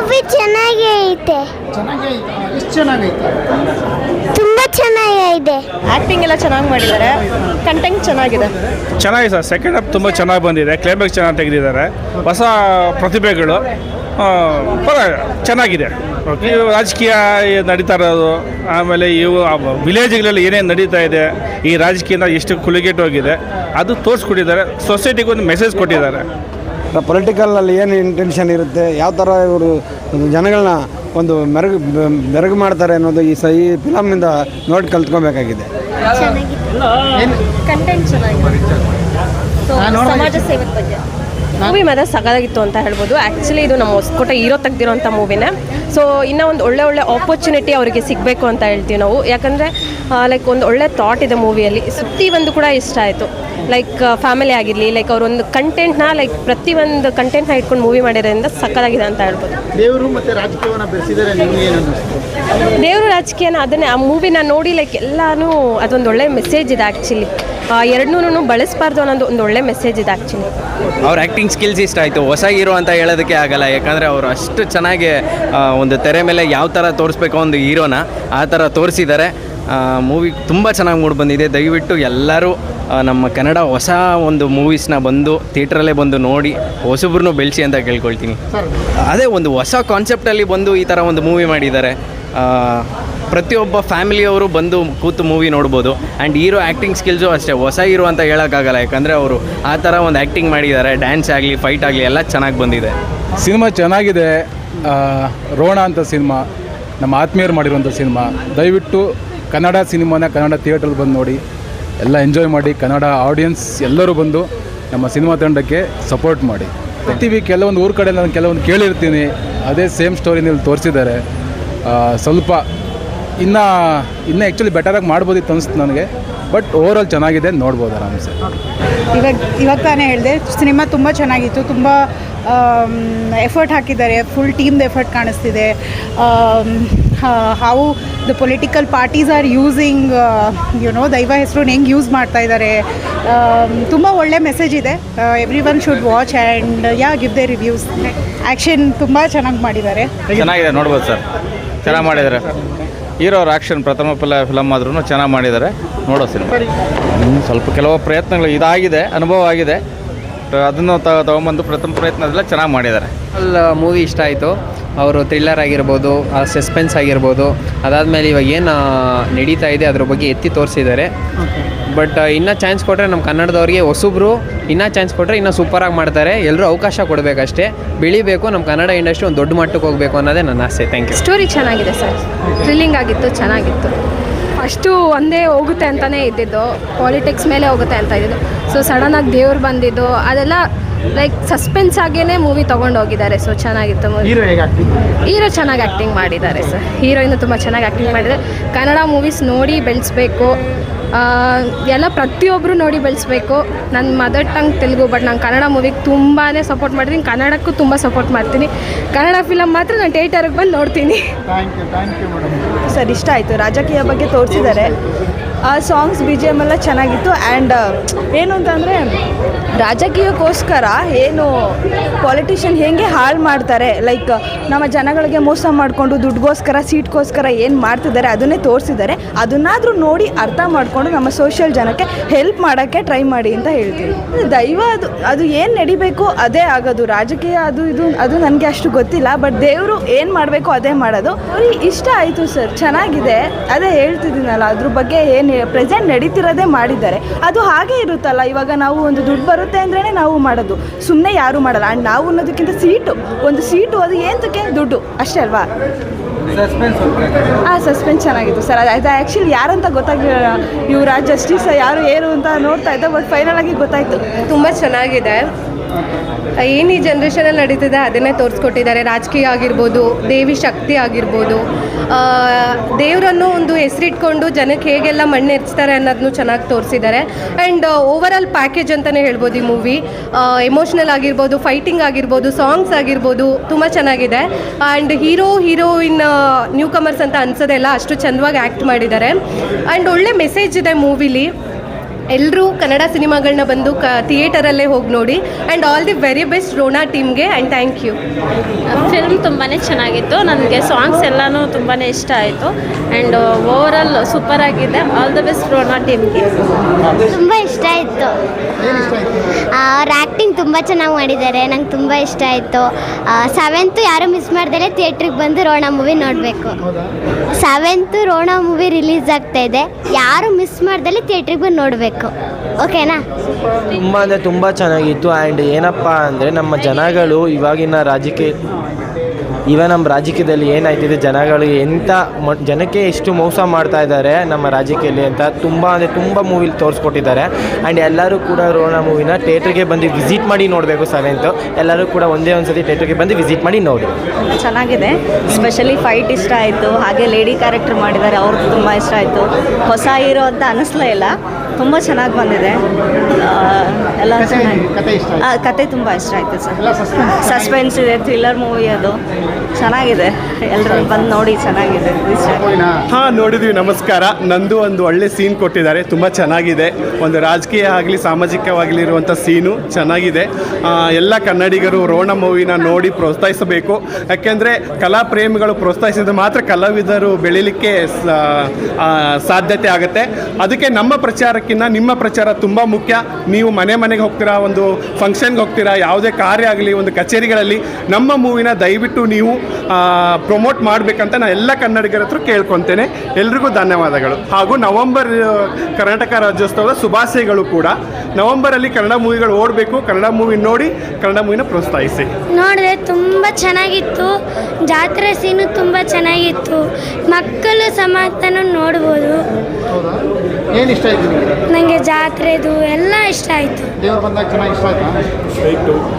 Movie ಚೆನ್ನಾಗಿ ಐತೆ ಚೆನ್ನಾಗೇ ಐತೆ ಎಷ್ಟು ಚೆನ್ನಾಗೈತೆ? ತುಂಬಾ ಚೆನ್ನಾಗಿದೆ ಆ್ಯಕ್ಟಿಂಗ್ ಎಲ್ಲ ಚೆನ್ನಾಗಿ ಮಾಡಿದ್ದಾರೆ. ಕಂಟೆಂಟ್ ಚೆನ್ನಾಗಿದೆ. ಚೆನ್ನಾಗಿದೆ ಸರ್. ಸೆಕೆಂಡ್ ಹಾಫ್ ತುಂಬ ಚೆನ್ನಾಗಿ ಬಂದಿದೆ. ಕ್ಲೈಮ್ಯಾಕ್ಸ್ ಚೆನ್ನಾಗಿ ತೆಗೆದಿದ್ದಾರೆ. ಹೊಸ ಪ್ರತಿಭೆಗಳು. ಆ, ಪರವಾಗಿಲ್ಲ. ಚೆನ್ನಾಗಿದೆ. ಇವು ರಾಜಕೀಯ ನಡೀತಾ ಇರೋದು. ಆಮೇಲೆ ಇವು ವಿಲೇಜ್ಗಳಲ್ಲಿ ಏನೇನು ನಡೀತಾ ಇದೆ ಈ ರಾಜಕೀಯನ ಎಷ್ಟು ಕುಲಿಗೆಟ್ಟು ಹೋಗಿದೆ ಅದು ತೋರಿಸ್ಕೊಟ್ಟಿದ್ದಾರೆ. ಸೊಸೈಟಿಗೆ ಒಂದು ಮೆಸೇಜ್ ಕೊಟ್ಟಿದ್ದಾರೆ. ಪೊಲಿಟಿಕಲ್ನಲ್ಲಿ ಏನು ಇಂಟೆನ್ಷನ್ ಇರುತ್ತೆ ಯಾವ ಥರ ಇವರು ಜನಗಳನ್ನ ಒಂದು ಮೆರಗು ಮೆರಗು ಮಾಡ್ತಾರೆ ಅನ್ನೋದು ಈ ಸ ಈ ಫಿಲಮ್ನಿಂದ ನೋಡಿ ಕಲ್ತ್ಕೊಬೇಕಾಗಿದೆ. ಕಂಟೆಂಟ್ ಸಮಾಜ ಸೇವೆ ಬಗ್ಗೆ. ಮೂವಿ ಮಾತ್ರ ಸಗದಾಗಿತ್ತು ಅಂತ ಹೇಳ್ಬೋದು. ಆ್ಯಕ್ಚುಲಿ ಇದು ನಮ್ಮ ಹೊಸ್ಕೋಟೆ ಹೀರೋ ತೆಗ್ದಿರೋಂಥ ಮೂವಿನೇ ಸೊ ಇನ್ನೂ ಒಂದು ಒಳ್ಳೆ ಒಳ್ಳೆ ಆಪರ್ಚುನಿಟಿ ಅವರಿಗೆ ಸಿಗಬೇಕು ಅಂತ ಹೇಳ್ತೀವಿ ನಾವು. ಯಾಕಂದರೆ ಲೈಕ್ ಒಂದು ಒಳ್ಳೆ ಥಾಟ್ ಇದೆ ಮೂವಿಯಲ್ಲಿ ಸುತ್ತಿ ಒಂದು ಕೂಡ ಇಷ್ಟ ಆಯಿತು. ಲೈಕ್ ಫ್ಯಾಮಿಲಿ ಆಗಿರಲಿ ಲೈಕ್ ಅವ್ರೊಂದು ಕಂಟೆಂಟ್ನ ಲೈಕ್ ಪ್ರತಿಯೊಂದು ಕಂಟೆಂಟ್ನ ಇಟ್ಕೊಂಡು ಮೂವಿ ಮಾಡಿರೋದ್ರಿಂದ ಸಕ್ಕದಾಗಿದೆ ಅಂತ ಹೇಳ್ಬೋದು. ದೇವರು ಮತ್ತೆ ರಾಜಕೀಯವನ್ನು ಬೆಳೆಸಿದರೆ ದೇವರು ರಾಜಕೀಯನ ಅದನ್ನೇ ಆ ಮೂವಿನ ನೋಡಿ ಲೈಕ್ ಎಲ್ಲಾನು ಅದೊಂದು ಒಳ್ಳೆ ಮೆಸೇಜ್ ಇದೆ ಆ್ಯಕ್ಚುಲಿ ಎರಡನ್ನೂ ಬಳಸಬಾರ್ದು ಅನ್ನೋದು ಒಂದು ಒಳ್ಳೆ ಮೆಸೇಜ್ ಇದೆ ಆ್ಯಕ್ಚುಲಿ ಅವ್ರ ಆ್ಯಕ್ಟಿಂಗ್ ಸ್ಕಿಲ್ಸ್ ಇಷ್ಟ ಆಯಿತು. ಹೊಸ ಹೀರೋ ಅಂತ ಹೇಳೋದಕ್ಕೆ ಆಗಲ್ಲ. ಯಾಕಂದರೆ ಅವರು ಅಷ್ಟು ಚೆನ್ನಾಗಿ ಒಂದು ತೆರೆ ಮೇಲೆ ಯಾವ ಥರ ತೋರಿಸ್ಬೇಕು ಒಂದು ಹೀರೋನ ಆ ಥರ ತೋರಿಸಿದ್ದಾರೆ. ಮೂವಿ ತುಂಬ ಚೆನ್ನಾಗಿ ಮೂಡ್ ಬಂದಿದೆ. ದಯವಿಟ್ಟು ಎಲ್ಲರೂ ನಮ್ಮ ಕನ್ನಡ ಹೊಸ ಒಂದು ಮೂವೀಸ್ನ ಬಂದು ಥಿಯೇಟ್ರಲ್ಲೇ ಬಂದು ನೋಡಿ ಹೊಸಬ್ರನ್ನೂ ಬೆಳೆಸಿ ಅಂತ ಕೇಳ್ಕೊಳ್ತೀನಿ. ಅದೇ ಒಂದು ಹೊಸ ಕಾನ್ಸೆಪ್ಟಲ್ಲಿ ಬಂದು ಈ ಥರ ಒಂದು ಮೂವಿ ಮಾಡಿದ್ದಾರೆ. ಪ್ರತಿಯೊಬ್ಬ ಫ್ಯಾಮಿಲಿಯವರು ಬಂದು ಕೂತು ಮೂವಿ ನೋಡ್ಬೋದು. ಆ್ಯಂಡ್ ಹೀರೋ ಆ್ಯಕ್ಟಿಂಗ್ ಸ್ಕಿಲ್ಸು ಅಷ್ಟೇ, ಹೊಸ ಹೀರೋ ಅಂತ ಹೇಳೋಕ್ಕಾಗಲ್ಲ. ಯಾಕಂದರೆ ಅವರು ಆ ಥರ ಒಂದು ಆ್ಯಕ್ಟಿಂಗ್ ಮಾಡಿದ್ದಾರೆ ಡ್ಯಾನ್ಸ್ ಆಗಲಿ ಫೈಟ್ ಆಗಲಿ, ಎಲ್ಲ ಚೆನ್ನಾಗಿ ಬಂದಿದೆ. ಸಿನಿಮಾ ಚೆನ್ನಾಗಿದೆ. ರೋಣ ಅಂತ ಸಿನಿಮಾ, ನಮ್ಮ ಆತ್ಮೀಯರು ಮಾಡಿರುವಂಥ ಸಿನಿಮಾ. ದಯವಿಟ್ಟು ಕನ್ನಡ ಸಿನಿಮಾನ ಕನ್ನಡ ಥಿಯೇಟ್ರಲ್ಲಿ ಬಂದು ನೋಡಿ. ಎಲ್ಲ ಎಂಜಾಯ್ ಮಾಡಿ, ಕನ್ನಡ ಆಡಿಯನ್ಸ್ ಎಲ್ಲರೂ ಬಂದು ನಮ್ಮ ಸಿನಿಮಾ ತಂಡಕ್ಕೆ ಸಪೋರ್ಟ್ ಮಾಡಿ. ಪ್ರತಿವಿ ಕೆಲವೊಂದು ಊರ ಕಡೆ ನಾನು ಕೆಲವೊಂದು ಕೇಳಿರ್ತೀನಿ. ಅದೇ ಸೇಮ್ ಸ್ಟೋರಿನಲ್ಲಿ ತೋರಿಸಿದ್ದಾರೆ. ಸ್ವಲ್ಪ ಇನ್ನು ಇನ್ನೂ ಆ್ಯಕ್ಚುಲಿ ಬೆಟರಾಗಿ ಮಾಡ್ಬೋದಿತ್ತು ಅನಿಸ್ತು ನನಗೆ. ಬಟ್ ಓವರಾಲ್ ಚೆನ್ನಾಗಿದೆ ನೋಡ್ಬೋದು ಆರಾಮ್ಸೆ. ಇವಾಗ ಇವಾಗ ತಾನೇ ಹೇಳಿದೆ ಸಿನಿಮಾ ತುಂಬ ಚೆನ್ನಾಗಿತ್ತು ತುಂಬ ಎಫರ್ಟ್ ಹಾಕಿದ್ದಾರೆ ಫುಲ್ ಟೀಮ್ದು ಎಫರ್ಟ್ ಕಾಣಿಸ್ತಿದೆ. How the political parties are using you know ದೈವ ಹೆಸರು ಹೆಂಗೆ ಯೂಸ್ ಮಾಡ್ತಾ ಇದ್ದಾರೆ ತುಂಬ ಒಳ್ಳೆ ಮೆಸೇಜ್ ಇದೆ. Everyone should watch and yeah give the reviews action ತುಂಬ ಚೆನ್ನಾಗಿ ಮಾಡಿದ್ದಾರೆ. ಚೆನ್ನಾಗಿದೆ ನೋಡ್ಬೋದು ಸರ್. ಚೆನ್ನಾಗಿ ಮಾಡಿದ್ದಾರೆ. ಹೀರೋ ಆಕ್ಷನ್ ಆ್ಯಕ್ಷನ್ ಪ್ರಥಮ ಫಲ ಫಿಲಮ್ ಆದ್ರೂ ಚೆನ್ನಾಗಿ ಮಾಡಿದ್ದಾರೆ ನೋಡೋ ಸಿನಿಮಾ ಸ್ವಲ್ಪ ಕೆಲವು ಪ್ರಯತ್ನಗಳು ಇದಾಗಿದೆ, ಅನುಭವ ಆಗಿದೆ. ಅದನ್ನು ತಗೊಂಬಂದು ಪ್ರಥಮ ಪ್ರಯತ್ನದಲ್ಲ ಚೆನ್ನಾಗಿ ಮಾಡಿದ್ದಾರೆ ಅಲ್ಲ ಮೂವಿ ಇಷ್ಟ ಆಯಿತು. ಅವರು ಥ್ರಿಲ್ಲರ್ ಆಗಿರ್ಬೋದು, ಆ ಸಸ್ಪೆನ್ಸ್ ಆಗಿರ್ಬೋದು, ಅದಾದಮೇಲೆ ಇವಾಗ ಏನು ನಡೀತಾ ಇದೆ ಅದ್ರ ಬಗ್ಗೆ ಎತ್ತಿ ತೋರಿಸಿದ್ದಾರೆ. ಬಟ್ ಇನ್ನೂ ಚಾನ್ಸ್ ಕೊಟ್ಟರೆ ನಮ್ಮ ಕನ್ನಡದವ್ರಿಗೆ ಹೊಸಬ್ರು ಇನ್ನೂ ಚಾನ್ಸ್ ಕೊಟ್ಟರೆ ಇನ್ನೂ ಸೂಪರಾಗಿ ಮಾಡ್ತಾರೆ. ಎಲ್ಲರೂ ಅವಕಾಶ ಕೊಡಬೇಕಷ್ಟೇ. ಬೆಳಿಬೇಕು ನಮ್ಮ ಕನ್ನಡ ಇಂಡಸ್ಟ್ರಿ ಒಂದು ದೊಡ್ಡ ಮಟ್ಟಕ್ಕೆ ಹೋಗಬೇಕು ಅನ್ನೋದೇ ನನ್ನ ಆಸೆ. ಥ್ಯಾಂಕ್ ಯು ಸ್ಟೋರಿ ಚೆನ್ನಾಗಿದೆ ಸರ್. ಥ್ರಿಲ್ಲಿಂಗ್ ಆಗಿತ್ತು, ಚೆನ್ನಾಗಿತ್ತು. ಅಷ್ಟು ಒಂದೇ ಹೋಗುತ್ತೆ ಅಂತಲೇ ಇದ್ದಿದ್ದು. ಪಾಲಿಟಿಕ್ಸ್ ಮೇಲೆ ಹೋಗುತ್ತೆ ಅಂತ ಇದ್ದಿದ್ದು. ಸೊ ಸಡನ್ನಾಗಿ ದೇವ್ರು ಬಂದಿದ್ದು, ಅದೆಲ್ಲ ಲೈಕ್ ಸಸ್ಪೆನ್ಸ್ ಆಗೇನೆ ಮೂವಿ ತಗೊಂಡೋಗಿದ್ದಾರೆ. ಸೊ ಚೆನ್ನಾಗಿತ್ತು ಮೂವಿ ಹೀರೋ ಚೆನ್ನಾಗಿ ಆ್ಯಕ್ಟಿಂಗ್ ಮಾಡಿದ್ದಾರೆ ಸರ್ ಹೀರೋಯಿನ್ ತುಂಬ ಚೆನ್ನಾಗಿ ಆ್ಯಕ್ಟಿಂಗ್ ಮಾಡಿದ್ದಾರೆ. ಕನ್ನಡ ಮೂವೀಸ್ ನೋಡಿ ಬೆಳೆಸ್ಬೇಕು. ಎಲ್ಲ ಪ್ರತಿಯೊಬ್ಬರು ನೋಡಿ ಬೆಳೆಸ್ಬೇಕು. ನನ್ನ ಮದರ್ ಟಂಗ್ ತೆಲುಗು ಬಟ್ ನಾನು ಕನ್ನಡ ಮೂವಿಗೆ ತುಂಬಾ ಸಪೋರ್ಟ್ ಮಾಡ್ತೀನಿ. ಕನ್ನಡಕ್ಕೂ ತುಂಬ ಸಪೋರ್ಟ್ ಮಾಡ್ತೀನಿ. ಕನ್ನಡ ಫಿಲಮ್ ಮಾತ್ರ ನಾನು ಥಿಯೇಟರ್ಗೆ ಬಂದು ನೋಡ್ತೀನಿ. Thank you thank you madam sir ಇಷ್ಟ ಆಯಿತು. ರಾಜಕೀಯ ಬಗ್ಗೆ ತೋರಿಸಿದ್ದಾರೆ. ಆ ಸಾಂಗ್ಸ್ ಬಿ ಜಿ ಎಂ ಎಲ್ಲ ಚೆನ್ನಾಗಿತ್ತು. ಆ್ಯಂಡ್ ಏನು ಅಂತಂದರೆ, ರಾಜಕೀಯಕ್ಕೋಸ್ಕರ ಏನು ಪಾಲಿಟಿಷಿಯನ್ ಹೇಗೆ ಹಾಳು ಮಾಡ್ತಾರೆ ಲೈಕ್ ನಮ್ಮ ಜನಗಳಿಗೆ ಮೋಸ ಮಾಡಿಕೊಂಡು ದುಡ್ಡುಗೋಸ್ಕರ ಸೀಟ್ಗೋಸ್ಕರ ಏನು ಮಾಡ್ತಿದ್ದಾರೆ ಅದನ್ನೇ ತೋರಿಸಿದ್ದಾರೆ. ಅದನ್ನಾದರೂ ನೋಡಿ ಅರ್ಥ ಮಾಡಿಕೊಂಡು ನಮ್ಮ ಸೋಷಿಯಲ್ ಜನಕ್ಕೆ ಹೆಲ್ಪ್ ಮಾಡೋಕ್ಕೆ ಟ್ರೈ ಮಾಡಿ ಅಂತ ಹೇಳ್ತೀನಿ ದೈವ ಅದು ಅದು ಏನು ನಡಿಬೇಕು ಅದೇ ಆಗೋದು. ರಾಜಕೀಯ ಅದು, ಇದು, ಅದು ನನಗೆ ಅಷ್ಟು ಗೊತ್ತಿಲ್ಲ ಬಟ್ ದೇವರು ಏನು ಮಾಡಬೇಕು ಅದೇ ಮಾಡೋದು. ಅವ್ರಿಗೆ ಇಷ್ಟ ಆಯಿತು ಸರ್, ಚೆನ್ನಾಗಿದೆ. ಅದೇ ಹೇಳ್ತಿದ್ದೀನಲ್ಲ, ಅದ್ರ ಬಗ್ಗೆ ಏನು ಪ್ರೆಸೆಂಟ್ ನಡೀತಿರೋದೇ ಮಾಡಿದ್ದಾರೆ. ಅದು ಹಾಗೆ ಇರುತ್ತಲ್ಲ, ಇವಾಗ ನಾವು ಒಂದು ದುಡ್ಡು ಬರುತ್ತೆ ಅಂದ್ರೇ ನಾವು ಮಾಡೋದು. ಸುಮ್ಮನೆ ಯಾರು ಮಾಡಲ್ಲ. ಆ್ಯಂಡ್ ನಾವು ಅನ್ನೋದಕ್ಕಿಂತ ಸೀಟು ಒಂದು ಸೀಟು ಅದು ಏನಕ್ಕೆ ದುಡ್ಡು. ಅಷ್ಟೇ ಅಲ್ವಾ? ಹಾಂ ಸಸ್ಪೆನ್ಸ್ ಚೆನ್ನಾಗಿತ್ತು ಸರ್. ಅದು ಅದು ಆ್ಯಕ್ಚುಲಿ ಯಾರಂತ ಗೊತ್ತಾಗಿಲ್ಲ ಇವರ ಜಸ್ಟಿಸ್ ಯಾರು ಏನು ಅಂತ ನೋಡ್ತಾ ಇದ್ದೆ ಬಟ್ ಫೈನಲ್ ಆಗಿ ಗೊತ್ತಾಯಿತು. ತುಂಬ ಚೆನ್ನಾಗಿದೆ. ಏನು ಈ ಜನ್ರೇಷನಲ್ಲಿ ನಡೀತಿದೆ ಅದನ್ನೇ ತೋರಿಸ್ಕೊಟ್ಟಿದ್ದಾರೆ. ರಾಜಕೀಯ ಆಗಿರ್ಬೋದು ದೇವಿ ಶಕ್ತಿ ಆಗಿರ್ಬೋದು. ದೇವರನ್ನು ಒಂದು ಹೆಸರಿಟ್ಕೊಂಡು ಜನಕ್ಕೆ ಹೇಗೆಲ್ಲ ಮಣ್ಣು ಎರ್ಚ್ತಾರೆ ಅನ್ನೋದನ್ನು ಚೆನ್ನಾಗಿ ತೋರಿಸಿದ್ದಾರೆ. ಆ್ಯಂಡ್ ಓವರ್ ಆಲ್ ಪ್ಯಾಕೇಜ್ ಅಂತಲೇ ಹೇಳ್ಬೋದು ಈ ಮೂವಿ ಎಮೋಷ್ನಲ್ ಆಗಿರ್ಬೋದು ಫೈಟಿಂಗ್ ಆಗಿರ್ಬೋದು ಸಾಂಗ್ಸ್ ಆಗಿರ್ಬೋದು ತುಂಬ ಚೆನ್ನಾಗಿದೆ. And hero heroine new comers ಅಂತ ಅನ್ಸೋದೆಲ್ಲ ಅಷ್ಟು ಚೆಂದವಾಗಿ ಆ್ಯಕ್ಟ್ ಮಾಡಿದ್ದಾರೆ. ಆ್ಯಂಡ್ ಒಳ್ಳೆ ಮೆಸೇಜ್ ಇದೆ ಮೂವಿಲಿ. ಎಲ್ಲರೂ ಕನ್ನಡ ಸಿನಿಮಾಗಳನ್ನ ಬಂದು ಕ ಥಿಯೇಟರಲ್ಲೇ ಹೋಗಿ ನೋಡಿ. And all the very best Rona ಟೀಮ್ಗೆ ಆ್ಯಂಡ್ ಥ್ಯಾಂಕ್ ಯು ಫಿಲ್ಮ್ ತುಂಬಾ ಚೆನ್ನಾಗಿತ್ತು. ನನಗೆ ಸಾಂಗ್ಸ್ ಎಲ್ಲನೂ ತುಂಬಾ ಇಷ್ಟ ಆಯಿತು. ಆ್ಯಂಡ್ ಓವರಾಲ್ ಸೂಪರ್ ಆಗಿದೆ. ಆಲ್ ದ ಬೆಸ್ಟ್ ರೋನಾ ಟೀಮ್ಗೆ. ತುಂಬ ಇಷ್ಟ ಆಯಿತು. ಅವ್ರ ಆ್ಯಕ್ಟಿಂಗ್ ತುಂಬ ಚೆನ್ನಾಗಿ ಮಾಡಿದ್ದಾರೆ, ನಂಗೆ ತುಂಬ ಇಷ್ಟ ಆಯಿತು. ಸೆವೆಂತು ಯಾರು ಮಿಸ್ ಮಾಡಿದರೆ ಥಿಯೇಟ್ರಿಗೆ ಬಂದು ರೋಣ ಮೂವಿ ನೋಡಬೇಕು. ಸೆವೆಂತು ರೋಣ ಮೂವಿ ರಿಲೀಸ್ ಆಗ್ತಾ ಇದೆ, ಯಾರು ಮಿಸ್ ಮಾಡಿದಲ್ಲಿ ಥಿಯೇಟ್ರಿಗೆ ಬಂದು ನೋಡಬೇಕು. ಓಕೆನಾ ತುಂಬ ಅಂದರೆ ತುಂಬ ಚೆನ್ನಾಗಿತ್ತು. ಆ್ಯಂಡ್ ಏನಪ್ಪ ಅಂದರೆ ನಮ್ಮ ಜನಗಳು ಇವಾಗಿನ ರಾಜಕೀಯ ಇವಾಗ ನಮ್ಮ ರಾಜಕೀಯದಲ್ಲಿ ಏನಾಯ್ತಿದೆ? ಜನಗಳು ಎಂಥ ಮ, ಜನಕ್ಕೆ ಎಷ್ಟು ಮೋಸ ಮಾಡ್ತಾ ಇದ್ದಾರೆ ನಮ್ಮ ರಾಜಕೀಯದಲ್ಲಿ ಅಂತ ತುಂಬ ಅಂದರೆ ತುಂಬ ಮೂವಿಲಿ ತೋರಿಸ್ಕೊಟ್ಟಿದ್ದಾರೆ. ಆ್ಯಂಡ್ ಎಲ್ಲರೂ ಕೂಡ ರೋಣ ಮೂವಿನ ಥಿಯೇಟ್ರಿಗೆ ಬಂದು ವಿಸಿಟ್ ಮಾಡಿ ನೋಡಬೇಕು ಸೆವೆಂತು. ಎಲ್ಲರೂ ಕೂಡ ಒಂದೇ ಒಂದು ಸತಿ ಥಿಯೇಟ್ರಿಗೆ ಬಂದು ವಿಸಿಟ್ ಮಾಡಿ ನೋಡಿ. ಚೆನ್ನಾಗಿದೆ. ಸ್ಪೆಷಲಿ ಫೈಟ್ ಇಷ್ಟ ಆಯಿತು. ಹಾಗೆ ಲೇಡಿ ಕ್ಯಾರೆಕ್ಟರ್ ಮಾಡಿದ್ದಾರೆ. ಅವ್ರದ್ದು ತುಂಬ ಇಷ್ಟ ಆಯಿತು. ಹೊಸ ಹೀರೋ ಅಂತ ಅನಿಸ್ಲೇ ಇಲ್ಲ. ತುಂಬ ಚೆನ್ನಾಗಿ ಬಂದಿದೆ. ಎಲ್ಲ ಚೆನ್ನಾಗಿ. ಕತೆ ತುಂಬ ಇಷ್ಟ ಆಯಿತು ಸರ್. ಎಲ್ಲ ಸಸ್ಪೆನ್ಸ್ ಇದೆ ಥ್ರಿಲ್ಲರ್ ಮೂವಿ ಅದು. ಚೆನ್ನಾಗಿದೆ. ಎಲ್ಲರೂ ಬಂದು ನೋಡಿ ಚೆನ್ನಾಗಿದೆ. ಹಾ ನೋಡಿದ್ವಿ ನಮಸ್ಕಾರ. ನಂದು ಒಂದು ಒಳ್ಳೆ ಸೀನ್ ಕೊಟ್ಟಿದ್ದಾರೆ. ತುಂಬ ಚೆನ್ನಾಗಿದೆ. ಒಂದು ರಾಜಕೀಯ ಆಗಲಿ ಸಾಮಾಜಿಕವಾಗಲಿ ಇರುವಂಥ ಸೀನು ಚೆನ್ನಾಗಿದೆ. ಎಲ್ಲ ಕನ್ನಡಿಗರು ರೋಣ ಮೂವಿನ ನೋಡಿ ಪ್ರೋತ್ಸಾಹಿಸಬೇಕು. ಯಾಕೆಂದರೆ ಕಲಾ ಪ್ರೇಮಿಗಳು ಪ್ರೋತ್ಸಾಹಿಸಿದ್ರೆ ಮಾತ್ರ ಕಲಾವಿದರು ಬೆಳೀಲಿಕ್ಕೆ ಸ- ಸಾಧ್ಯತೆ ಆಗುತ್ತೆ. ಅದಕ್ಕೆ ನಮ್ಮ ಪ್ರಚಾರಕ್ಕಿಂತ ನಿಮ್ಮ ಪ್ರಚಾರ ತುಂಬ ಮುಖ್ಯ. ನೀವು ಮನೆ ಮನೆಗೆ ಹೋಗ್ತೀರಾ ಒಂದು ಫಂಕ್ಷನ್ಗೆ ಹೋಗ್ತೀರಾ ಯಾವುದೇ ಕಾರ್ಯ ಆಗಲಿ ಒಂದು ಕಚೇರಿಗಳಲ್ಲಿ ನಮ್ಮ ಮೂವಿನ ದಯವಿಟ್ಟು ನೀವು ಪ್ರಮೋಟ್ ಮಾಡಬೇಕಂತ ನಾನು ಎಲ್ಲ ಕನ್ನಡಿಗರ ಹತ್ರ ಕೇಳ್ಕೊತೇನೆ. ಎಲ್ರಿಗೂ ಧನ್ಯವಾದಗಳು. ಹಾಗೂ ನವಂಬರ್ ಕರ್ನಾಟಕ ರಾಜ್ಯೋತ್ಸವದ ಶುಭಾಶಯಗಳು ಕೂಡ. ನವಂಬರಲ್ಲಿ ಕನ್ನಡ ಮೂವಿಗಳು ಓಡಬೇಕು. ಕನ್ನಡ ಮೂವಿ ನೋಡಿ ಕನ್ನಡ ಮೂವಿನ ಪ್ರೋತ್ಸಾಹಿಸಿ. ನೋಡಿದ್ರೆ ತುಂಬ ಚೆನ್ನಾಗಿತ್ತು. ಜಾತ್ರೆ ಸೀನು ತುಂಬ ಚೆನ್ನಾಗಿತ್ತು. ಮಕ್ಕಳು ಸಮಾತನೂ ನೋಡ್ಬೋದು. ಹೌದಾ? ಏನು ಇಷ್ಟ ಆಯ್ತು ನಿಮಗೆ? ನನಗೆ ಜಾತ್ರೆದು ಎಲ್ಲ ಇಷ್ಟ ಆಯಿತು. ದೇವ್ರು ಬಂದಾಗ ಚೆನ್ನಾಗಿ ಇಷ್ಟ ಆಯ್ತಾ.